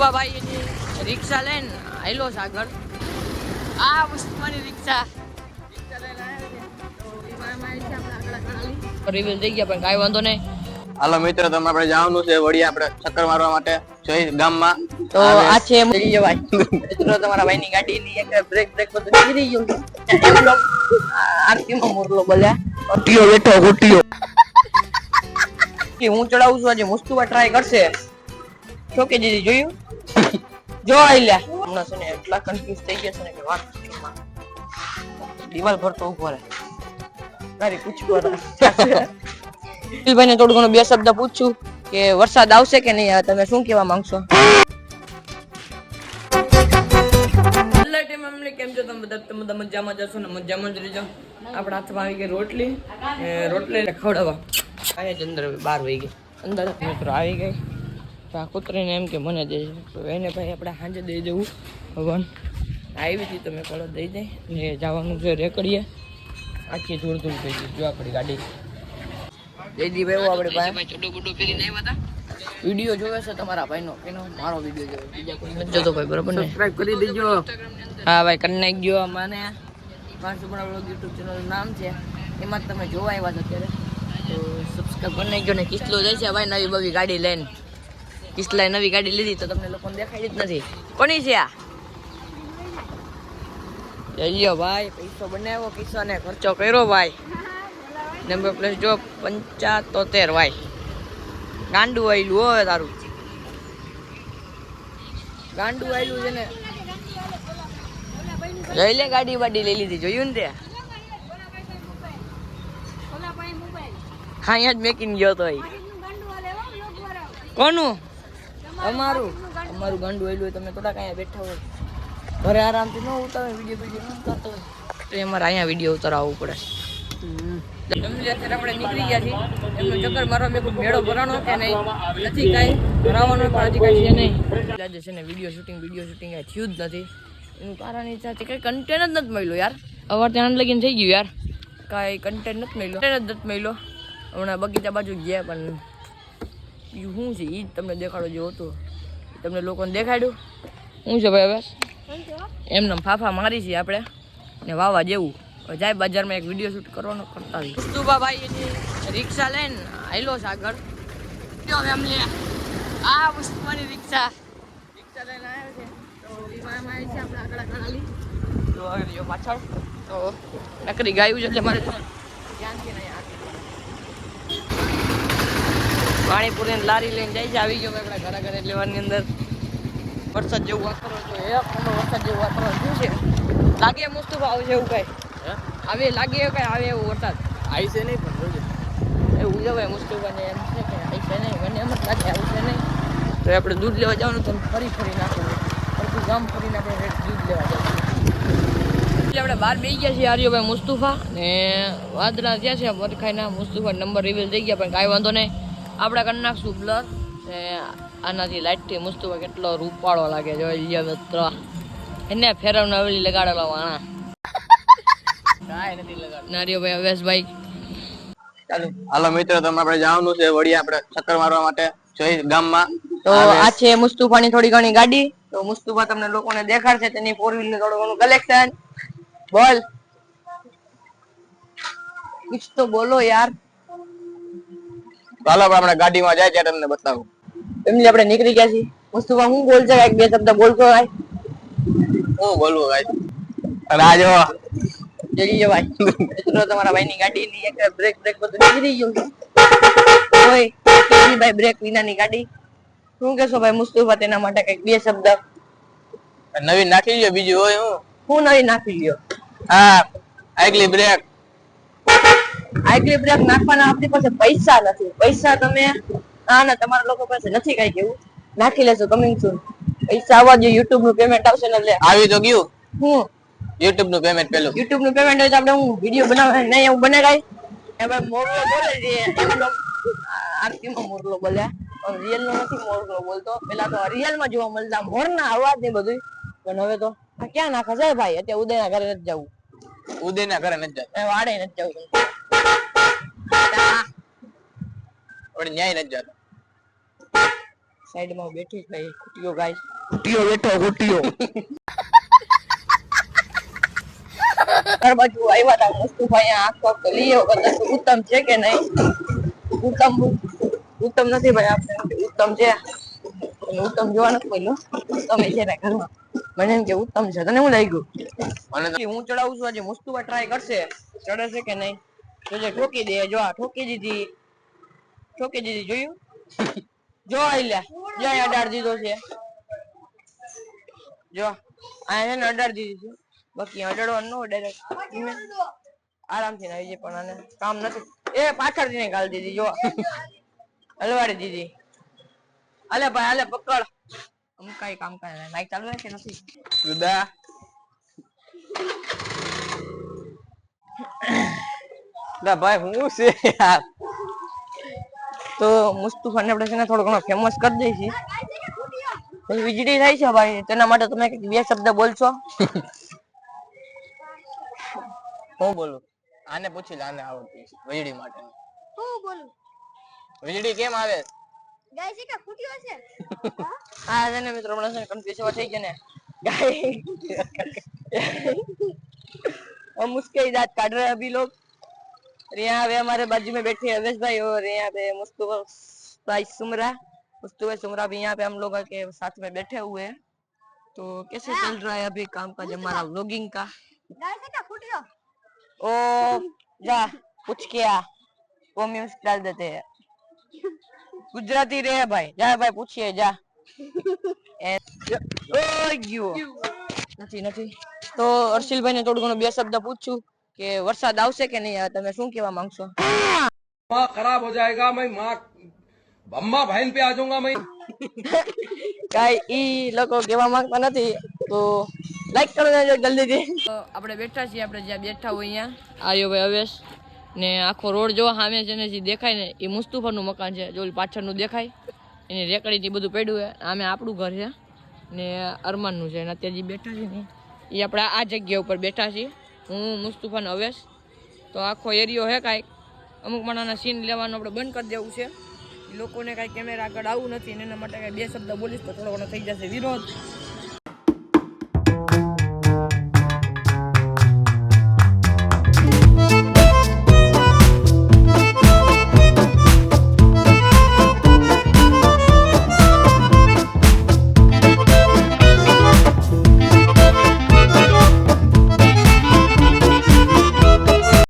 મુસ્તુફાભાઈ એની રિક્ષા લઈને આવેલો છે આગળ. આ મુસ્તુફાની રિક્ષા. રિવીલ થઈ ગયા પણ કાંઈ વાંધો નહીં. હાલો મિત્રો તમે આપણે જવાનું છે વળી આપણે ચક્કર મારવા માટે જોઈ ગામમાં. તો આ છે મિત્રો તમારા ભાઈની ગાડીની એક બ્રેક બ્રેક બધું નીકળી ગયું. આરતીમાં મોરલો બોલ્યા. અટીયો બેઠો કે હું ચડાવું છું આજે મુસ્તુબા ટ્રાય કરશે. શોકે દીદી જોયું જો આઈલ્યા હમણાં છે ને એટલા કન્ફ્યુઝ થઈ ગયા છે ને કે વાત. દિવાલ પર તો ઊભો રહે તારી પૂછવું ભાઈને થોડું ઘણું બે શબ્દ પૂછું કે વરસાદ આવશે કે નહીં તમે શું કહેવા માંગશો કેમ છો તમે બધા તમે બધા મજામાં જશો ને મજામાં જ રહેજો આપણા હાથમાં આવી ગઈ રોટલી ને રોટલી ખવડાવવા જ અંદર બાર વહી ગઈ અંદર મિત્રો આવી ગઈ તો આ કૂતરીને એમ કે મને દે. તો એને ભાઈ આપણે સાંજે દઈ દેવું. ભગવાન આવી હતી તમે કોલો દઈ દે ને જવાનું છે રેકડીએ. આખી ધૂળ ધૂળ થઈ ગઈ. જો આપણી ગાડી. જયદીપ એવો આપણે ભાઈ ચડું ગુડું પહેરીને આવ્યા હતા. વીડિયો જોવે છે તમારા ભાઈનો એનો મારો વીડિયો જોવે. બીજા કોઈ જોતો ભાઈ બરાબર ને? સબસ્ક્રાઇબ કરી દેજો. હા ભાઈ કરી નાખજો મને પાંચસો પણ બ્લોગ યુટ્યુબ ચેનલ નામ છે. એમાં તમે જોવા આવ્યા છો અત્યારે. તો સબસ્ક્રાઇબ કરી નાખજો ને. કિસ્લો જાય છે ભાઈ નવી બવી ગાડી લઈને. કિસ્લાએ નવી ગાડી લીધી તો તમને લોકોને દેખાડી જ નથી. કોની છે આ? જઈયો ભાઈ પૈસો બનાવ્યો કિસ્સાને ખર્ચો કર્યો ભાઈ. નંબર પ્લસ જો પંચાતોતેર ભાઈ. ગાંડું આવેલું હોય તારું. ગાંડું આયલું છે ને. લઈ લે ગાડી વાડી લઈ લીધી જોયું ને તે? હા અહીંયા જ મેકીને ગયો તો કોનું? અમારું અમારું ગાંડું આવેલું હોય તમે થોડાક અહીંયા બેઠા હોય. ઘરે આરામથી ન ઉતારો વીડિયો વીડિયો ન કરતો હોય. તો અમારે અહીંયા વીડિયો ઉતારવું પડે. અત્યારે આપણે નીકળી ગયા છીએ. એમનો ચક્કર મારવા મેં કોઈ મેળો ભરાણો કે નહીં? નથી કાંઈ. ભરાવાનો પણ હજી કાંઈ છે નહીં. આજે છે ને વીડિયો શૂટિંગ વીડિયો શૂટિંગ કાંઈ થયું જ નથી. એનું કારણ એ છે કે કંઈ કન્ટેન્ટ જ નથી મળ્યો યાર. અવાર ત્યાં લગીને થઈ ગયું યાર. કાંઈ કન્ટેન્ટ નથી મળ્યો. કન્ટેન્ટ જ નથી મળ્યો. હમણાં બગીચા બાજુ ગયા પણ શું છે? એ જ તમને દેખાડો જેવું હતો. એ તમને લોકોને દેખાડ્યું? શું છે ભાઈ હવે? એમને ફાફા મારી છે આપણે. ને વાવા જેવું. જાય બજારમાં એક વીડિયો શૂટ કરવાનો કરતા એની રિક્ષા લઈને આવેલો છે આગળ. ફેમિલી આ મુસ્તુફાની રિક્ષા. રિક્ષા લઈને આવ્યો છે. તો એમાં આવી છે આપણે આગળ આગળ તો પાછળ. તો નકરી ગાયું છે એટલે મારે ધ્યાનથી નહીં. આગળ પાણીપુરી લારી લઈને જાય છે. આવી ગયો આપણા ઘરે ઘરે લેવાની અંદર. વરસાદ જેવું વાતાવરણ છે. એ વરસાદ જેવું વાતાવરણ શું છે? લાગે મુસ્તુફા આવશે એવું કઈ? આવે લાગે એવું કઈ આવે એવું વરસાદ? આવી છે નહીં પણ છે ભાઈ મુસ્તુફાને એમ છે કે આવશે નહીં. મને એમ જ લાગે આવશે નહીં. તો આપણે દૂધ લેવા જવાનું તો ફરી ફરી નાખવું ફરતું ગામ ફરી નાખે દૂધ લેવા જવાનું. એટલે આપણે બહાર બેસી ગયા છીએ આર્યોભાઈ મુસ્તુફા ને વાદળા જ્યાં છે. વરખાઈના મુસ્તુફા નંબર રિવીલ થઈ ગયા પણ કાંઈ વાંધો નહીં. આપણે કરી નાખશું બ્લર. આનાથી લાઇટથી મુસ્તુફા કેટલો રૂપાળો લાગે જો લ્યો મિત્ર. એને ફેરવને અવલી લગાડેલો વાણા કાંઈ નથી અવેશભાઈ. ચાલો. હાલો મિત્રો તમે આપણે જવાનું છે વળી આપણે ચક્કર મારવા માટે જોઈ ગામમાં. તો આ છે મુસ્તુફાની થોડી ઘણી ગાડી. તો મુસ્તુફા તમને લોકોને દેખાડશે તેની ફોર વ્હીલ થોડું ઘણું કલેક્શન બોલ. કુછ તો બોલો યાર. હાલો આપણે ગાડીમાં જાય ત્યારે તમને બતાવું. ફેમિલી આપણે નીકળી ગયા છીએ. મુસ્તુફા હું બોલ છે? એક બે શબ્દ બોલતો ભાઈ. હું બોલવું ભાઈ? રાજો જઈએ ભાઈ. મિત્રો તમારા ભાઈની ગાડીની. એક બ્રેક બ્રેક બધું નીકળી ગયું ઓય કેવી ભાઈ બ્રેક વિનાની ગાડી. શું કહેશો ભાઈ મુસ્તુફા તેના માટે કંઈક બે શબ્દ? નવી નાખી લ્યો બીજું હોય હું? હું નવી નાખી લ્યો હા આગલી બ્રેક આગલી બ્રેક નાખવાના આપણી પાસે પૈસા નથી. પૈસા તમે ના ના તમારા લોકો પાસે નથી કઈ કેવું. નાખી લેશો કમિંગ સુન પૈસા આવવા જોઈએ યુટ્યુબનું પેમેન્ટ આવશે ને એટલે. આવી તો ગયું? હું? યુટ્યુબનું પેમેન્ટ પેલું? યુટ્યુબનું પેમેન્ટ હોય તો આપણે હું વીડિયો બનાવે નહીં એવું બનાવાય એમાં મોરલો બોલે છે. આરતીમાં મોરલો બોલ્યા પણ રિયલ નો નથી મોરલો બોલતો. પેલા તો રિયલમાં જોવા મળતા મોરના અવાજ ને બધું પણ હવે તો આ ક્યાં નાખે? છે ભાઈ અત્યારે ઉદય ના ઘરે નથી જવું. ઉદય ના ઘરે નથી જવું. એ વાડે નથી જવું. વળી ન્યાય નથી જતા. સાઈડમાં બેઠી ભાઈ કુટીઓ ગાય. કુટીઓ બેઠો કુટીઓ તાર બાજુ આવ્યા હતા મુસ્તુભાઈ આંખ આંખ લઈ આવો કદાચ ઉત્તમ છે કે નહીં? ઉત્તમ ઉત્તમ નથી ભાઈ આપણે ઉત્તમ છે. ઉત્તમ જોવા નથી બોલ્યો ઉત્તમ છે ને ઘરમાં. મને એમ કે ઉત્તમ છે. તને હું લાગ્યું? મને હું ચડાવું છું આજે. મુસ્તુબા ટ્રાય કરશે. ચડે છે કે નહીં? જોજે ઠોકી દે, જો ઠોકી દીધી. ઠોકી દીધી, જોયું? જો આઈલા જ્યાં અડાર દીધો છે. જો આ એને અડાર દીધી છે. બાકી અડાડવાનું ન ડાયરેક્ટ આરામથી આવી જાય પણ આને કામ નથી. એ પાછળથી ને ગાલ દીધી, જો હલવાડી દીધી. અલે ભાઈ અલે પકડ. અમ કઈ કામ કરે માઈક ચાલુ છે કે નથી? જુદા લા ભાઈ હું છે યાર? તો મુસ્તુફાને આપણે છે ને થોડો ઘણો ફેમસ કરી દઈએ વીજળી થાય છે ભાઈ તેના માટે તમે બે શબ્દ બોલશો? હું બોલું? આને પૂછી લે આને આવડતી વીજળી માટે. હું બોલું? વીજળી કેમ આવે? ગાય છે ને મિત્રો હમણાં થઈ ગયો ને. ગાય મુશ્કેલ કાઢ રહ્યા અભી લોગ यहाँ पे हमारे बाजू में बैठे हैं अवेश भाई और यहाँ पे मुस्तफा भाई सुमरा मुस्तफा सुमरा भी यहाँ पे हम लोग के साथ में बैठे हुए हैं तो कैसे चल रहा है अभी काम काज हमारा व्लॉगिंग का ગાય છે કે ફૂટ્યો ओ जा पूछ के आ वो म्यूज डाल देते हैं गुजराती रे भाई जा भाई पूछिए जा એ- ઓય ગયો નથી નથી તો અર્શિલભાઈ ને થોડું ઘણું બે શબ્દ પૂછું કે વરસાદ આવશે કે નહીં તમે શું કેવા માંગશો? ખરાબ હો જાયેગા પે આ જાઉંગા કાઈ ઈ લોકો કેવા માંગતા નથી તો લાઈક કરો ને જલ્દીથી. આપણે બેઠા છીએ આપણે જ્યાં બેઠા હોય અહીંયા આયો ભાઈ અવેશ ને આખો રોડ જો સામે જેને જે દેખાય ને એ મુસ્તુફાનું મકાન છે. જો પાછળનું દેખાય એની રેકડીથી બધું પડ્યું છે. આમે આપણું ઘર છે ને અરમાનનું છે. અને અત્યારે જે બેઠા છે ને એ આપણે આ જગ્યા ઉપર બેઠા છીએ. હું, મુસ્તુફા નવેશ તો આખો એરિયો હે કાંઈક. અમુક માણાના સીન લેવાનું આપણે બંધ કરી દેવું છે. લોકોને કાંઈ કેમેરા આગળ આવું નથી ને એના માટે કાંઈ બે શબ્દ બોલીશ તો થોડો ઘણો થઈ જશે. વિરોધ.